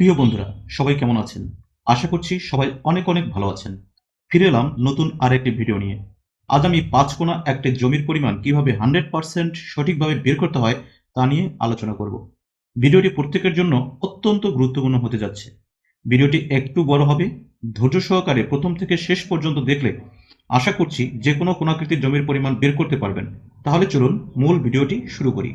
প্রিয় বন্ধুরা, সবাই কেমন আছেন? আশা করছি সবাই অনেক অনেক ভালো আছেন। ফিরে এলাম নতুন আর একটি ভিডিও নিয়ে। আজ আমি পাঁচ কোনা একটি জমির পরিমাণ কীভাবে হান্ড্রেড পার্সেন্ট সঠিকভাবে বের করতে হয় তা নিয়ে আলোচনা করব। ভিডিওটি প্রত্যেকের জন্য অত্যন্ত গুরুত্বপূর্ণ হতে যাচ্ছে। ভিডিওটি একটু বড় হবে। ধৈর্য সহকারে প্রথম থেকে শেষ পর্যন্ত দেখলে আশা করছি যে কোনো কোনাকৃতির জমির পরিমাণ বের করতে পারবেন। তাহলে চলুন মূল ভিডিওটি শুরু করি।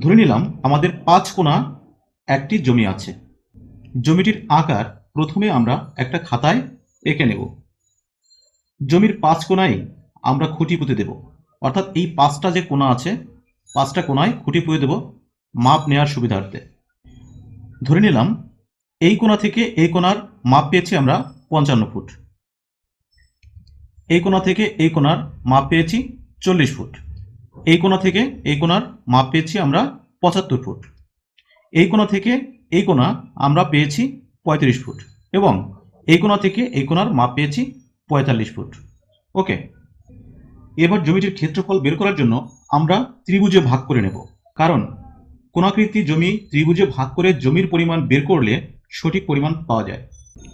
ধরে নিলাম আমাদের পাঁচ কোনা একটি জমি আছে। জমিটির আকার প্রথমে আমরা একটা খাতায় এঁকে নেব। জমির পাঁচ কোনায় আমরা খুঁটি পুঁতে দেব। অর্থাৎ এই পাঁচটা যে কোনা আছে, পাঁচটা কোনায় খুঁটি পুঁতে দেব মাপ নেওয়ার সুবিধার্থে। ধরে নিলাম এই কোণা থেকে এই কোণার মাপ পেয়েছি আমরা পঞ্চান্ন ফুট। এই কোণা থেকে এই কোণার মাপ পেয়েছি চল্লিশ ফুট। এই কোণা থেকে এই কোণার মাপ পেয়েছি আমরা পঁচাত্তর ফুট। এই কোণা থেকে এই কোণা আমরা পেয়েছি পঁয়ত্রিশ ফুট এবং এই কোণা থেকে এই কোণার মাপ পেয়েছি পঁয়তাল্লিশ ফুট। ওকে, এবার জমিটির ক্ষেত্রফল বের করার জন্য আমরা ত্রিভুজে ভাগ করে নেব। কারণ কোনাকৃতি জমি ত্রিভুজে ভাগ করে জমির পরিমাণ বের করলে সঠিক পরিমাণ পাওয়া যায়।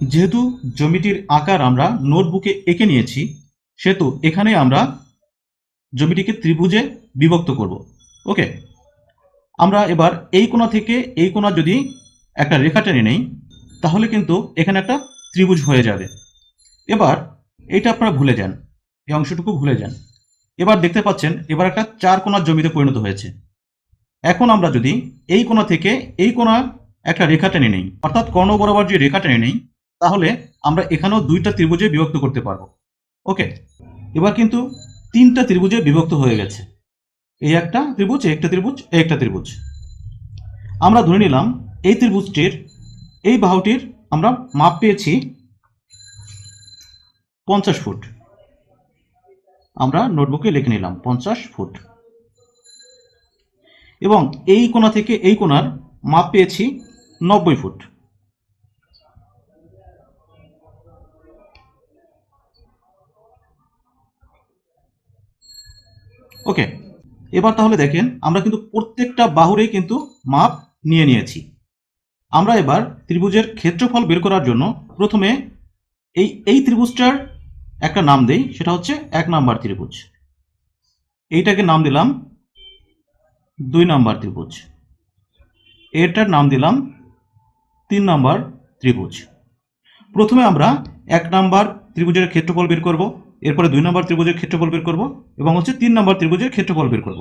যেহেতু জমিটির আকার আমরা নোটবুকে এঁকে নিয়েছি, সেহেতু এখানে আমরা জমিটিকে ত্রিভুজে বিভক্ত করব। ওকে? আমরা এবার এই কোণা থেকে এই কোণা যদি একটা রেখা টেনে নেই, তাহলে কিন্তু এখানে একটা ত্রিভুজ হয়ে যাবে। এবার এটা আপনারা ভুলে যান। এই অংশটুকু ভুলে যান। এবার দেখতে পাচ্ছেন, এবার একটা চার কোণার জমিতে পরিণত হয়েছে। এখন আমরা যদি এই কোণা থেকে এই কোণা একটা রেখা টেনে নেই, অর্থাৎ কর্ণ বরাবর যে রেখা টেনে নেই, তাহলে আমরা এখানেও দুইটা ত্রিভুজে বিভক্ত করতে পারব। ওকে? এবার কিন্তু তিনটা ত্রিভুজে বিভক্ত হয়ে গেছে। এই একটা ত্রিভুজ একটা ত্রিভুজ একটা ত্রিভুজ। আমরা ধরে নিলাম এই ত্রিভুজটির, এই বাহুটির আমরা মাপ পেয়েছি পঞ্চাশ ফুট। আমরা নোটবুকে লিখে নিলাম পঞ্চাশ ফুট। এবং এই কোণা থেকে এই কোণার মাপ পেয়েছি নব্বই ফুট। ওকে, এবার তাহলে দেখেন আমরা কিন্তু প্রত্যেকটা বাহুরেই কিন্তু মাপ নিয়ে নিয়েছি। আমরা এবার ত্রিভুজের ক্ষেত্রফল বের করার জন্য প্রথমে এই এই ত্রিভুজটার একটা নাম দেই, সেটা হচ্ছে এক নাম্বার ত্রিভুজ। এইটাকে নাম দিলাম দুই নাম্বার ত্রিভুজ। এটার নাম দিলাম তিন নাম্বার ত্রিভুজ। প্রথমে আমরা এক নাম্বার ত্রিভুজের ক্ষেত্রফল বের করব। এরপরে দুই নম্বর ত্রিভুজের ক্ষেত্রফল বের করব এবং হচ্ছে তিন নম্বর ত্রিভুজের ক্ষেত্রফল বের করব।